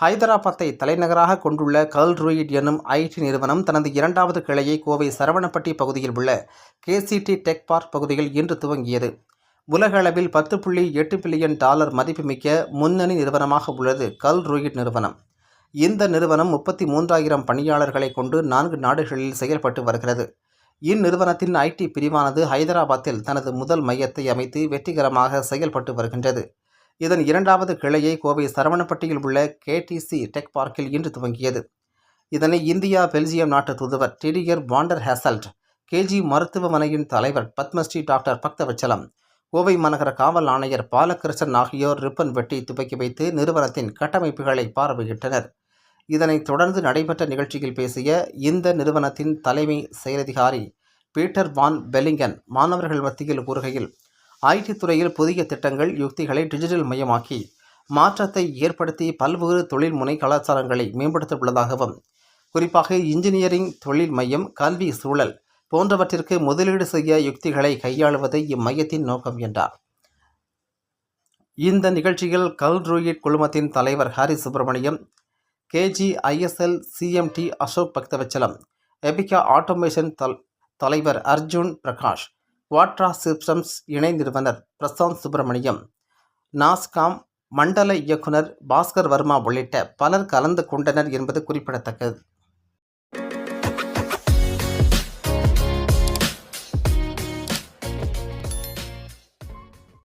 ஹைதராபாத்தை தலைநகராக கொண்டுள்ள கல்ட்ரூயிட் எனும் ஐடி நிறுவனம் தனது இரண்டாவது கிளையை கோவை சரவணப்பட்டி பகுதியில் உள்ள கேசிடி டெக் பார்க் பகுதியில் இன்று துவங்கியது. உலகளவில் பத்து புள்ளி எட்டு பில்லியன் டாலர் மதிப்புமிக்க முன்னணி நிறுவனமாக உள்ளது கல்ட்ரூயிட் நிறுவனம். இந்த நிறுவனம் முப்பத்தி மூன்றாயிரம் பணியாளர்களை கொண்டு நான்கு நாடுகளில் செயல்பட்டு வருகிறது. இந்நிறுவனத்தின் ஐடி பிரிவானது ஹைதராபாத்தில் தனது முதல் மையத்தை அமைத்து வெற்றிகரமாக செயல்பட்டு வருகின்றது. இதன் இரண்டாவது கிளையை கோவை சரவணப்பட்டியில் உள்ள கேடிசி டெக் பார்க்கில் இன்று துவங்கியது. இதனை இந்தியா பெல்ஜியம் நாட்டு தூதுவர் டிடியர் வாண்டர் ஹேசல்ட் கேஜி மருத்துவமனையின் தலைவர் பத்மஸ்ரீ டாக்டர் பக்தவச்சலம் கோவை மாநகர காவல் ஆணையர் பாலகிருஷ்ணன் ஆகியோர் ரிப்பன் வெட்டி துவக்கி வைத்து நிறுவனத்தின் கட்டமைப்புகளை பார்வையிட்டனர். இதனைத் தொடர்ந்து நடைபெற்ற நிகழ்ச்சியில் பேசிய இந்த நிறுவனத்தின் தலைமை செயலதிகாரி பீட்டர் வான் பெலிங்கன் மாணவர்கள் மத்தியில் கூறுகையில் ஐடி துறையில் புதிய திட்டங்கள் யுக்திகளை டிஜிட்டல் மயமாக்கி மாற்றத்தை ஏற்படுத்தி பல்வேறு தொழில்முனை கலாச்சாரங்களை மேம்படுத்த உள்ளதாகவும் குறிப்பாக இன்ஜினியரிங் தொழில் மையம் கல்வி சூழல் போன்றவற்றிற்கு முதலீடு செய்ய யுக்திகளை கையாளுவதே இம்மையத்தின் நோக்கம் என்றார். இந்த நிகழ்ச்சியில் கல்ட்ரூயிட் குழுமத்தின் தலைவர் Hari Subramaniam KG ISL CMD Ashok Bakthavachalam எபிகா automation தல் தலைவர் அர்ஜுன் பிரகாஷ் குவாட்ரா சிப்சம்ஸ் இணை நிறுவனர் பிரசாந்த் சுப்பிரமணியம் நாஸ்காம் மண்டல இயக்குனர் பாஸ்கர் வர்மா உள்ளிட்ட பலர் கலந்து கொண்டனர் என்பது குறிப்பிடத்தக்கது.